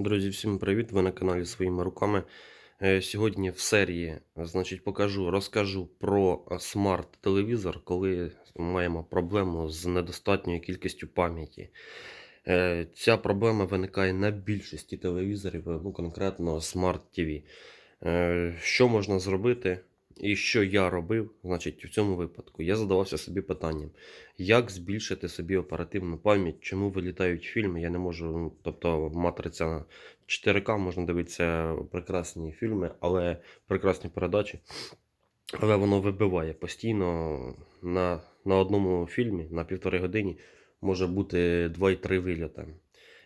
Друзі, всім привіт! Ви на каналі своїми руками. Е, Сьогодні в серії значить, покажу, розкажу про смарт-телевізор, коли маємо проблему з недостатньою кількістю пам'яті. Е, Ця проблема виникає на більшості телевізорів, ну конкретно. Е, Що можна зробити і що я робив значить, в цьому випадку? Я задавався собі питанням, як збільшити собі оперативну пам'ять, чому вилітають фільми, я не можу, ну, тобто матриця 4К можна дивитися прекрасні фільми, але прекрасні передачі. Але воно вибиває постійно на, на одному фільмі на півтори годині може бути 2-3 вильоти.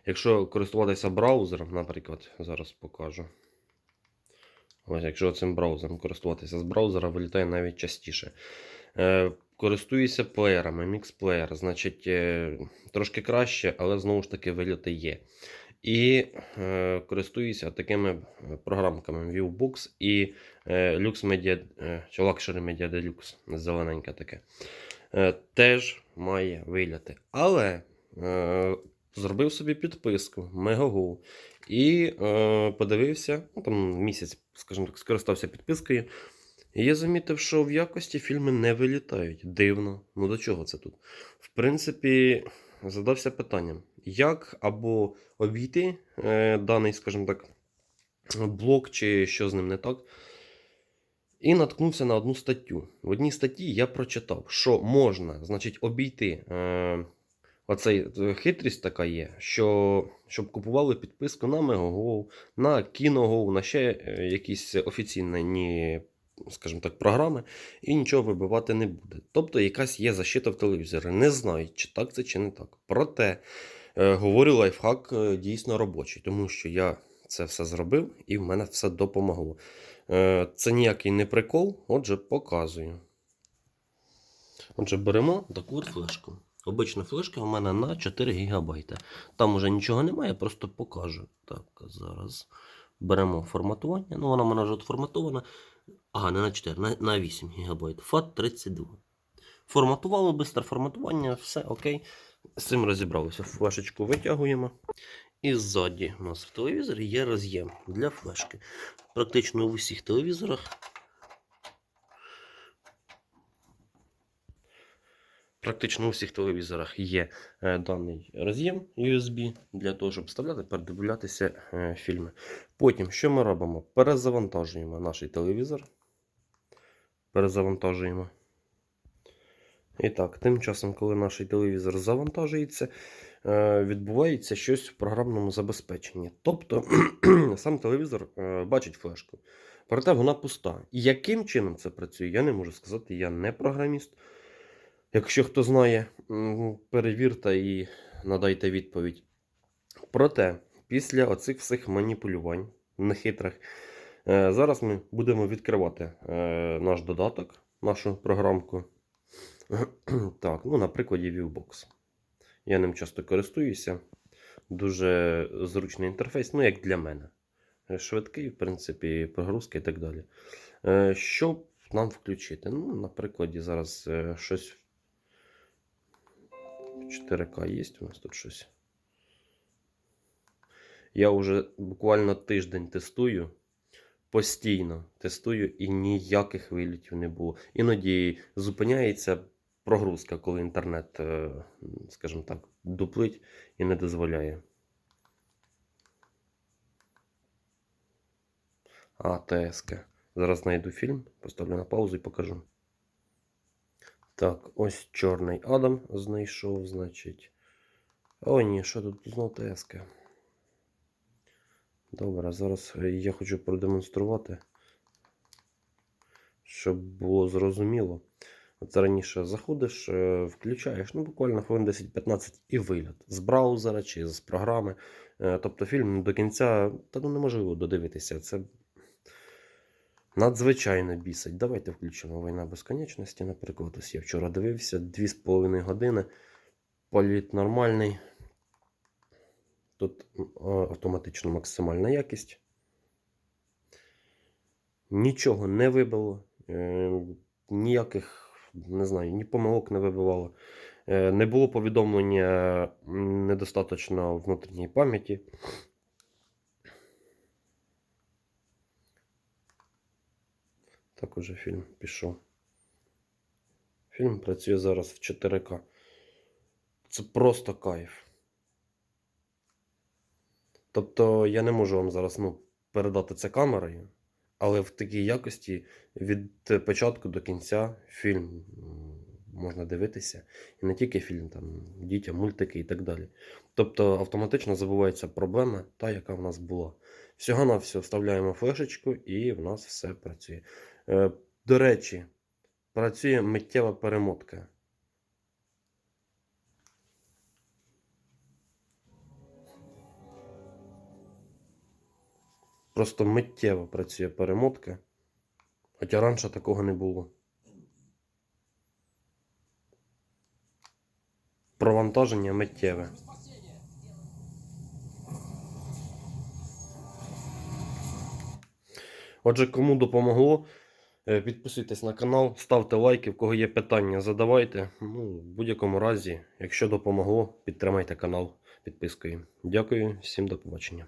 Якщо користуватися браузером, наприклад, зараз покажу. Ось, якщо цим браузером користуватися з браузера, вилітає навіть частіше. Е, користуюся плеєрами, мікс-плеєр, значить, е, трошки краще, але знову ж таки виліти є. І е, користуюся такими програмками Viewbox і е, Lux Media, е, Luxury Media Deluxe, зелененьке таке. Е, теж має виляти. Але е, зробив собі підписку Megogo і е, подивився, ну, там місяць, скажімо так, скористався підпискою. І я замітив, що в якості фільми не вилітають. Дивно. Ну до чого це тут? В принципі, задався питанням, як або обійти е, даний, скажімо так, блок, чи що з ним не так. І наткнувся на одну статтю. В одній статті я прочитав, що можна, значить, обійти. Е, Оцей е, хитрість така є, що щоб купували підписку на Megogo, на KinoGo, на ще е, якісь офіційні, скажімо так, програми, і нічого вибивати не буде. Тобто якась є защита в телевізорі. Не знаю, чи так це, чи не так. Проте, е, говорю, лайфхак дійсно робочий, тому що я це все зробив і в мене все допомогло. Це ніякий не прикол, отже, показую. Отже, беремо таку от флешку. Обична флешка у мене на 4 ГБ. Там уже нічого немає, просто покажу. Так, зараз беремо форматування. Ну, вона в мене вже от форматована. Ага, не на 4, на, на 8 ГБ. FAT32. Форматувало, бистре форматування, все окей. З цим розібралися. Флешечку витягуємо. І ззаді у нас в телевізорі є роз'єм для флешки. Практично у всіх телевізорах Практично у всіх телевізорах є е, даний роз'єм USB для того, щоб вставляти, передивлятися е, фільми. Потім, що ми робимо? Перезавантажуємо наш телевізор. Перезавантажуємо. І так, тим часом, коли наш телевізор завантажується, е, відбувається щось в програмному забезпеченні. Тобто сам телевізор бачить флешку. Проте вона пуста. І яким чином це працює, я не можу сказати, я не програміст. Якщо хто знає, перевірте і надайте відповідь. Проте, після оцих всіх маніпулювань нехитрих, е, зараз ми будемо відкривати е, наш додаток, нашу програмку. Так, ну, на прикладі Viewbox. Я ним часто користуюся. Дуже зручний інтерфейс, ну, як для мене. Е, Швидкий, в принципі, прогрузка і так далі. Що нам включити? Ну, на зараз щось 4К є у нас тут щось. Я вже буквально тиждень тестую. Постійно тестую і ніяких вилітів не було. Іноді зупиняється прогрузка, коли інтернет, е, скажімо так, дуплить і не дозволяє. А, ТСК. Зараз знайду фільм, поставлю на паузу і покажу. Так, ось Чорний Адам знайшов, значить. О, ні, що тут знов ТСК. Добре, зараз е, я хочу продемонструвати, щоб було зрозуміло. От раніше заходиш, е, включаєш, ну буквально хвилин 10-15 і виліт з браузера чи з програми. Е, Тобто фільм до кінця та ну, неможливо додивитися. Це надзвичайно бісить. Давайте включимо війна безконечності. Наприклад, ось я вчора дивився 2,5 години. Політ нормальний. Тут автоматично максимальна якість. Нічого не вибило. Е, ніяких, не знаю, ні помилок не вибивало. Е, не було повідомлення м, недостатньо внутрішньої пам'яті. Так уже фільм пішов. Фільм працює зараз в 4К. Це просто кайф. Тобто я не можу вам зараз ну, передати це камерою, але в такій якості від е, початку до кінця фільм можна дивитися. І не тільки фільм, там, дітям, мультики і так далі. Тобто автоматично забувається проблема, та, яка в нас була. Всього на все вставляємо флешечку і в нас все працює. Е, до речі, працює миттєва перемотка. Просто миттєво працює перемотка. Хоча раніше такого не було. Провантаження миттєве. Отже, кому допомогло, підписуйтесь на канал, ставте лайки, в кого є питання, задавайте. Ну, в будь-якому разі, якщо допомогло, підтримайте канал підпискою. Дякую, всім до побачення.